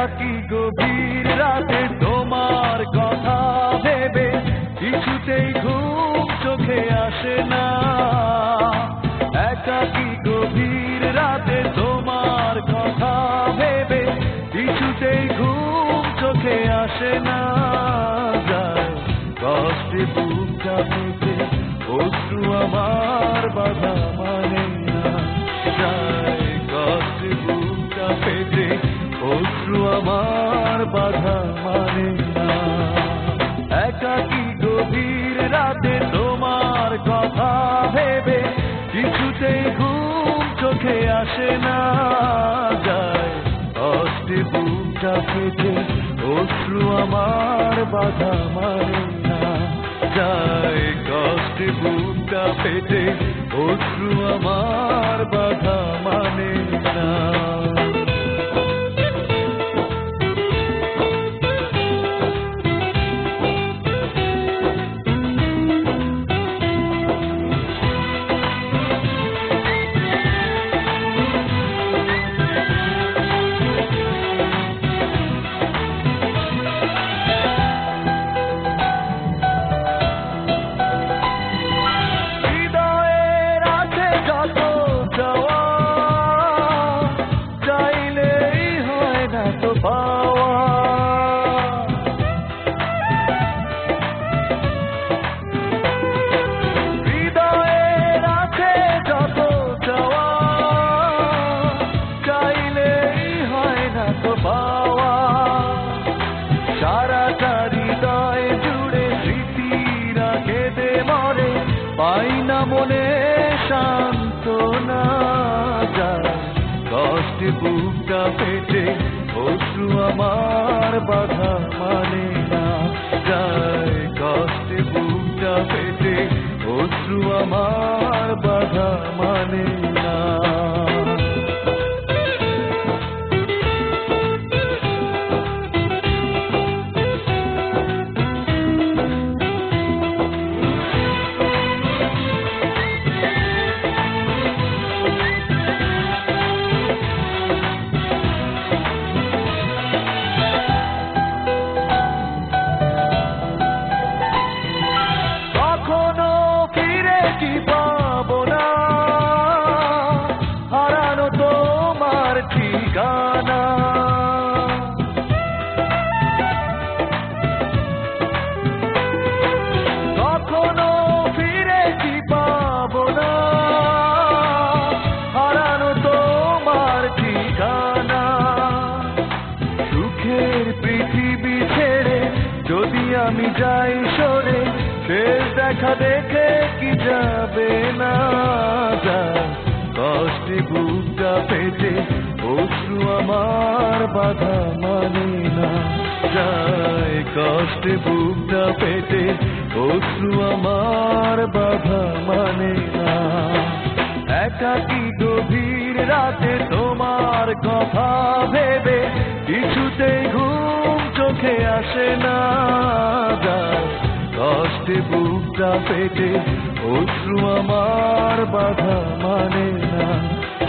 থাকি গভীর রাতে তোমার কথা ভেবে কিছুতেই ঘুম চোখে আসে না। একাকি গভীর রাতে তোমার কথা ভেবে কিছুতেই ঘুম চোখে আসে না। যায় কষ্টে তোমার কথা ভেবে ঘুম চোখে আসে না যায়। অশ্রু আমার বাধা মানে না যায়। কষ্টে বুকটা অশ্রু আমার বাধা মানে না। পাই না মনে শান্ত না যায়। কষ্টে বুকটা পেটে অশ্রু আমার বাধা মানে না যায়। কষ্টে বুকটা পেটে অশ্রু আমার ঠিকানা। ফিরে পৃথিবী ছেড়ে যদি আমি যাই সরে, শেষ দেখা দেখে কি যাবে না? যায় কষ্টে বুকটা পেটে অশ্রু আমার বাধা মানে না। যায় কষ্টে, বুকটা পেটে অশ্রু আমার বাধা মানে না। একাকি গভীর রাতে তোমার কথা ভেবে কিছুতে ঘুম চোখে আসে না? যায় কষ্টে, বুকটা পেটে অশ্রু আমার বাধা মানে না।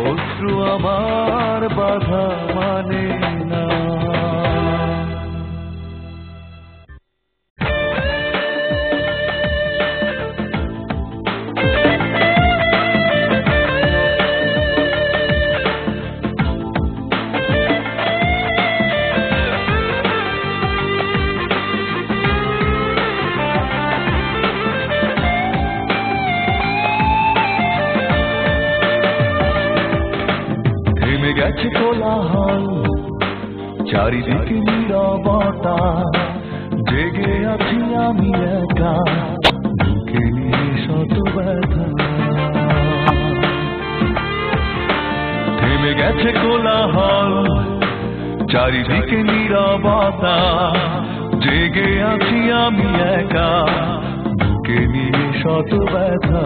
অশ্রু আমার বাধা মানে গেছে কোলাহল, চারিদিকে নীরবতা, জেগে আছি আমি একা বুকে নিয়ে শত ব্যথা থেমে গেছে কোলাহল, চারিদিকে নীরবতা, জেগে আছি আমি একা বুকে নিয়ে শত ব্যথা